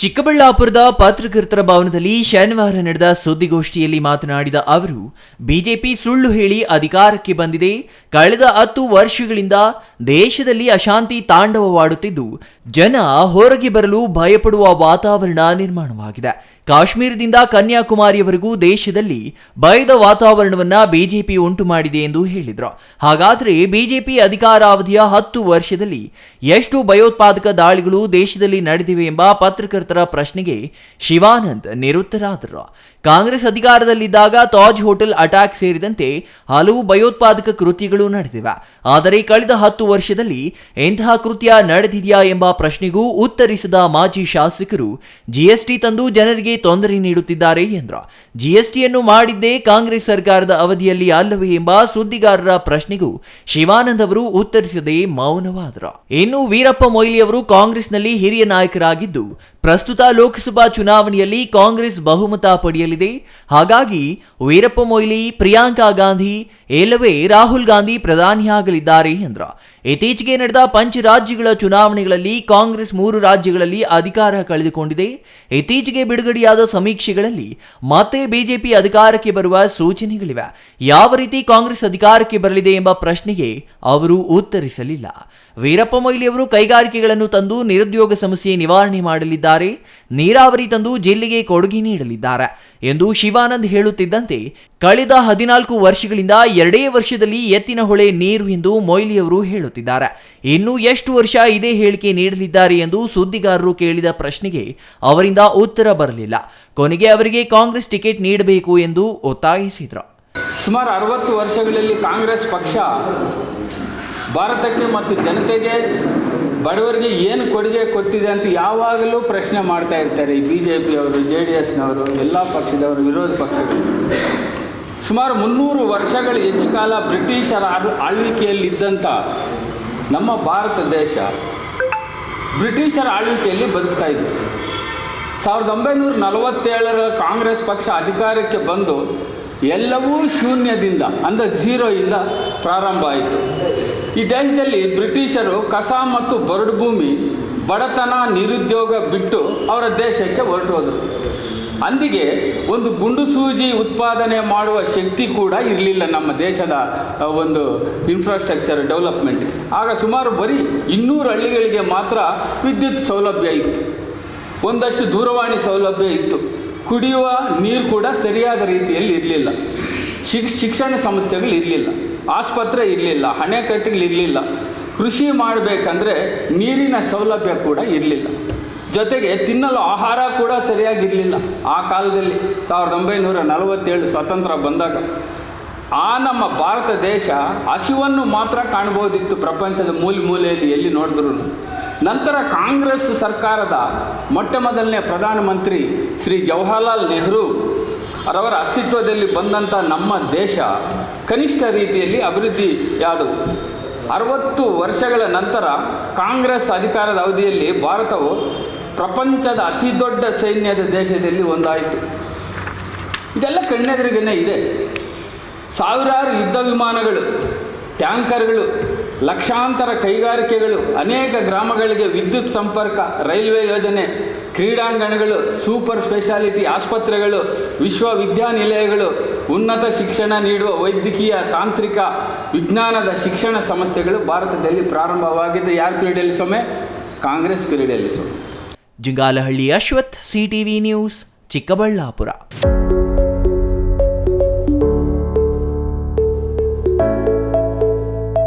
ಚಿಕ್ಕಬಳ್ಳಾಪುರದ ಪತ್ರಕರ್ತರ ಭವನದಲ್ಲಿ ಶನಿವಾರ ನಡೆದ ಸುದ್ದಿಗೋಷ್ಠಿಯಲ್ಲಿ ಮಾತನಾಡಿದ ಅವರು, ಬಿಜೆಪಿ ಸುಳ್ಳು ಹೇಳಿ ಅಧಿಕಾರಕ್ಕೆ ಬಂದಿದೆ. ಕಳೆದ ಹತ್ತು ವರ್ಷಗಳಿಂದ ದೇಶದಲ್ಲಿ ಅಶಾಂತಿ ತಾಂಡವವಾಡುತ್ತಿದ್ದು, ಜನ ಹೊರಗೆ ಬರಲು ಭಯಪಡುವ ವಾತಾವರಣ ನಿರ್ಮಾಣವಾಗಿದೆ. ಕಾಶ್ಮೀರದಿಂದ ಕನ್ಯಾಕುಮಾರಿಯವರೆಗೂ ದೇಶದಲ್ಲಿ ಭಯದ ವಾತಾವರಣವನ್ನ ಬಿಜೆಪಿ ಉಂಟು ಮಾಡಿದೆ ಎಂದು ಹೇಳಿದ್ರು. ಹಾಗಾದ್ರೆ ಬಿಜೆಪಿ ಅಧಿಕಾರಾವಧಿಯ ಹತ್ತು ವರ್ಷದಲ್ಲಿ ಎಷ್ಟು ಭಯೋತ್ಪಾದಕ ದಾಳಿಗಳು ದೇಶದಲ್ಲಿ ನಡೆದಿವೆ ಎಂಬ ಪತ್ರಕರ್ತರ ಪ್ರಶ್ನೆಗೆ ಶಿವಾನಂದ್ ನಿರುತ್ತರಾದರು ಕಾಂಗ್ರೆಸ್ ಅಧಿಕಾರದಲ್ಲಿದ್ದಾಗ ತಾಜ್ ಹೋಟೆಲ್ ಅಟ್ಯಾಕ್ ಸೇರಿದಂತೆ ಹಲವು ಭಯೋತ್ಪಾದಕ ಕೃತ್ಯಗಳು ನಡೆದಿವೆ. ಆದರೆ ಕಳೆದ ಹತ್ತು ವರ್ಷದಲ್ಲಿ ಎಂತಹ ಕೃತ್ಯ ನಡೆದಿದೆಯಾ ಎಂಬ ಪ್ರಶ್ನೆಗೂ ಉತ್ತರಿಸಿದ ಮಾಜಿ ಶಾಸಕರು, ಜಿಎಸ್ಟಿ ತಂದು ಜನರಿಗೆ ತೊಂದರೆ ನೀಡುತ್ತಿದ್ದಾರೆ ಎಂದರು. ಜಿಎಸ್ಟಿಯನ್ನು ಮಾಡಿದ್ದೇ ಕಾಂಗ್ರೆಸ್ ಸರ್ಕಾರದ ಅವಧಿಯಲ್ಲಿ ಅಲ್ಲವೇ ಎಂಬ ಸುದ್ದಿಗಾರರ ಪ್ರಶ್ನೆಗೂ ಶಿವಾನಂದ್ ಅವರು ಉತ್ತರಿಸದೆ ಮೌನವಾದರು. ಇನ್ನು ವೀರಪ್ಪ ಮೊಯ್ಲಿ ಅವರು ಕಾಂಗ್ರೆಸ್ನಲ್ಲಿ ಹಿರಿಯ ನಾಯಕರಾಗಿದ್ದು, ಪ್ರಸ್ತುತ ಲೋಕಸಭಾ ಚುನಾವಣೆಯಲ್ಲಿ ಕಾಂಗ್ರೆಸ್ ಬಹುಮತ ಪಡೆಯಲಿದೆ. ಹಾಗಾಗಿ ವೀರಪ್ಪ ಮೊಯ್ಲಿ, ಪ್ರಿಯಾಂಕಾ ಗಾಂಧಿ ಇಲ್ಲವೇ ರಾಹುಲ್ ಗಾಂಧಿ ಪ್ರಧಾನಿಯಾಗಲಿದ್ದಾರೆ ಎಂದರು. ಇತ್ತೀಚೆಗೆ ನಡೆದ ಪಂಚ ರಾಜ್ಯಗಳ ಚುನಾವಣೆಗಳಲ್ಲಿ ಕಾಂಗ್ರೆಸ್ ಮೂರು ರಾಜ್ಯಗಳಲ್ಲಿ ಅಧಿಕಾರ ಕಳೆದುಕೊಂಡಿದೆ. ಇತ್ತೀಚೆಗೆ ಬಿಡುಗಡೆಯಾದ ಸಮೀಕ್ಷೆಗಳಲ್ಲಿ ಮತ್ತೆ ಬಿಜೆಪಿ ಅಧಿಕಾರಕ್ಕೆ ಬರುವ ಸೂಚನೆಗಳಿವೆ. ಯಾವ ರೀತಿ ಕಾಂಗ್ರೆಸ್ ಅಧಿಕಾರಕ್ಕೆ ಬರಲಿದೆ ಎಂಬ ಪ್ರಶ್ನೆಗೆ ಅವರು ಉತ್ತರಿಸಲಿಲ್ಲ. ವೀರಪ್ಪ ಮೊಯ್ಲಿ ಅವರು ಕೈಗಾರಿಕೆಗಳನ್ನು ತಂದು ನಿರುದ್ಯೋಗ ಸಮಸ್ಯೆ ನಿವಾರಣೆ ಮಾಡಲಿದ್ದಾರೆ. ನೀರಾವರಿ ತಂದು ಜಿಲ್ಲೆಗೆ ಕೊಡುಗೆ ನೀಡಲಿದ್ದಾರೆ. ಎಂದು ಶಿವಾನಂದ್ ಹೇಳುತ್ತಿದ್ದಂತೆ, ಕಳೆದ ಹದಿನಾಲ್ಕು ವರ್ಷಗಳಿಂದ ಎರಡೇ ವರ್ಷದಲ್ಲಿ ಎತ್ತಿನ ಹೊಳೆ ನೀರು ಎಂದು ಮೊಯ್ಲಿಯವರು ಹೇಳುತ್ತಿದ್ದಾರೆ. ಇನ್ನು ಎಷ್ಟು ವರ್ಷ ಇದೇ ಹೇಳಿಕೆ ನೀಡಲಿದ್ದಾರೆ ಎಂದು ಸುದ್ದಿಗಾರರು ಕೇಳಿದ ಪ್ರಶ್ನೆಗೆ ಅವರಿಂದ ಉತ್ತರ ಬರಲಿಲ್ಲ. ಕೊನೆಗೆ ಅವರಿಗೆ ಕಾಂಗ್ರೆಸ್ ಟಿಕೆಟ್ ನೀಡಬೇಕು ಎಂದು ಒತ್ತಾಯಿಸಿದರು. ಸುಮಾರು ಅರವತ್ತು ವರ್ಷಗಳಲ್ಲಿ ಕಾಂಗ್ರೆಸ್ ಪಕ್ಷ ಭಾರತಕ್ಕೆ ಮತ್ತು ಜನತೆಗೆ ಬಡವರಿಗೆ ಏನು ಕೊಡುಗೆ ಕೊಟ್ಟಿದೆ ಅಂತ ಯಾವಾಗಲೂ ಪ್ರಶ್ನೆ ಮಾಡ್ತಾ ಇರ್ತಾರೆ ಈ ಬಿ ಜೆ ಪಿಯವರು ಜೆ ಡಿ ಎಸ್ನವರು, ಎಲ್ಲ ಪಕ್ಷದವರು, ವಿರೋಧ ಪಕ್ಷಗಳು. ಸುಮಾರು ಮುನ್ನೂರು ವರ್ಷಗಳ ಹೆಚ್ಚು ಕಾಲ ಬ್ರಿಟಿಷರ ಆಳ್- ಆಳ್ವಿಕೆಯಲ್ಲಿದ್ದಂಥ ನಮ್ಮ ಭಾರತ ದೇಶ ಬ್ರಿಟಿಷರ ಆಳ್ವಿಕೆಯಲ್ಲಿ ಬದುಕ್ತಾ ಇತ್ತು. ಸಾವಿರದ ಒಂಬೈನೂರ ನಲವತ್ತೇಳರ ಕಾಂಗ್ರೆಸ್ ಪಕ್ಷ ಅಧಿಕಾರಕ್ಕೆ ಬಂದು ಎಲ್ಲವೂ ಶೂನ್ಯದಿಂದ, ಅಂದರೆ ಝೀರೋಯಿಂದ ಪ್ರಾರಂಭ ಆಯಿತು. ಈ ದೇಶದಲ್ಲಿ ಬ್ರಿಟಿಷರು ಕಸ ಮತ್ತು ಬರಡು ಭೂಮಿ, ಬಡತನ, ನಿರುದ್ಯೋಗ ಬಿಟ್ಟು ಅವರ ದೇಶಕ್ಕೆ ಹೊರಟೋದು ಅಂದಿಗೆ ಒಂದು ಗುಂಡು ಸೂಜಿ ಉತ್ಪಾದನೆ ಮಾಡುವ ಶಕ್ತಿ ಕೂಡ ಇರಲಿಲ್ಲ ನಮ್ಮ ದೇಶದ ಒಂದು ಇನ್ಫ್ರಾಸ್ಟ್ರಕ್ಚರ್ ಡೆವಲಪ್ಮೆಂಟ್ ಆಗ ಸುಮಾರು ಬರೀ ಇನ್ನೂರು ಹಳ್ಳಿಗಳಿಗೆ ಮಾತ್ರ ವಿದ್ಯುತ್ ಸೌಲಭ್ಯ ಇತ್ತು. ಒಂದಷ್ಟು ದೂರವಾಣಿ ಸೌಲಭ್ಯ ಇತ್ತು. ಕುಡಿಯುವ ನೀರು ಕೂಡ ಸರಿಯಾದ ರೀತಿಯಲ್ಲಿ ಇರಲಿಲ್ಲ. ಶಿಕ್ ಶಿಕ್ಷಣ ಸಂಸ್ಥೆಗಳು ಇರಲಿಲ್ಲ. ಆಸ್ಪತ್ರೆ ಇರಲಿಲ್ಲ ಅಣೆಕಟ್ಟೆಗಳಿರಲಿಲ್ಲ ಕೃಷಿ ಮಾಡಬೇಕಂದ್ರೆ ನೀರಿನ ಸೌಲಭ್ಯ ಕೂಡ ಇರಲಿಲ್ಲ. ಜೊತೆಗೆ ತಿನ್ನಲು ಆಹಾರ ಕೂಡ ಸರಿಯಾಗಿರಲಿಲ್ಲ. ಆ ಕಾಲದಲ್ಲಿ ಸಾವಿರದ ಒಂಬೈನೂರ ನಲವತ್ತೇಳು ಸ್ವಾತಂತ್ರ್ಯ ಬಂದಾಗ ಆ ನಮ್ಮ ಭಾರತ ದೇಶ ಹಸಿವನ್ನು ಮಾತ್ರ ಕಾಣ್ಬೋದಿತ್ತು ಪ್ರಪಂಚದ ಮೂಲೆ ಮೂಲೆಯಲ್ಲಿ ಎಲ್ಲಿ ನೋಡಿದ್ರು ನಂತರ ಕಾಂಗ್ರೆಸ್ ಸರ್ಕಾರದ ಮೊಟ್ಟ ಮೊದಲನೇ ಪ್ರಧಾನಮಂತ್ರಿ ಶ್ರೀ ಜವಾಹರ್ಲಾಲ್ ನೆಹರು ಅವರ ಅಸ್ತಿತ್ವದಲ್ಲಿ ಬಂದಂಥ ನಮ್ಮ ದೇಶ ಕನಿಷ್ಠ ರೀತಿಯಲ್ಲಿ ಅಭಿವೃದ್ಧಿಯಾದವು. ಅರವತ್ತು ವರ್ಷಗಳ ನಂತರ ಕಾಂಗ್ರೆಸ್ ಅಧಿಕಾರದ ಅವಧಿಯಲ್ಲಿ ಭಾರತವು ಪ್ರಪಂಚದ ಅತಿ ದೊಡ್ಡ ಸೈನ್ಯದ ದೇಶದಲ್ಲಿ ಒಂದಾಯಿತು. ಇದೆಲ್ಲ ಕಣ್ಣೆದುರಿಗೇನೆ ಇದೆ. ಸಾವಿರಾರು ಯುದ್ಧ ವಿಮಾನಗಳು, ಟ್ಯಾಂಕರ್ಗಳು, ಲಕ್ಷಾಂತರ ಕೈಗಾರಿಕೆಗಳು, ಅನೇಕ ಗ್ರಾಮಗಳಿಗೆ ವಿದ್ಯುತ್ ಸಂಪರ್ಕ, ರೈಲ್ವೆ ಯೋಜನೆ ಕ್ರೀಡಾಂಗಣಗಳು, ಸೂಪರ್ ಸ್ಪೆಷಾಲಿಟಿ ಆಸ್ಪತ್ರೆಗಳು, ವಿಶ್ವವಿದ್ಯಾನಿಲಯಗಳು, ಉನ್ನತ ಶಿಕ್ಷಣ ನೀಡುವ ವೈದ್ಯಕೀಯ ತಾಂತ್ರಿಕ ವಿಜ್ಞಾನದ ಶಿಕ್ಷಣ ಸಂಸ್ಥೆಗಳು ಭಾರತದಲ್ಲಿ ಪ್ರಾರಂಭವಾಗಿದ್ದು, ಯಾರ ಪೀರಿಯಡಲ್ಲಿ ಸೊಮ್ಮೆ? ಕಾಂಗ್ರೆಸ್ ಪೀರಿಯಡಲ್ಲಿ ಸೊಮ್ಮೆ. Jingalahalli Ashwath, CTV news, Chikkaballapur.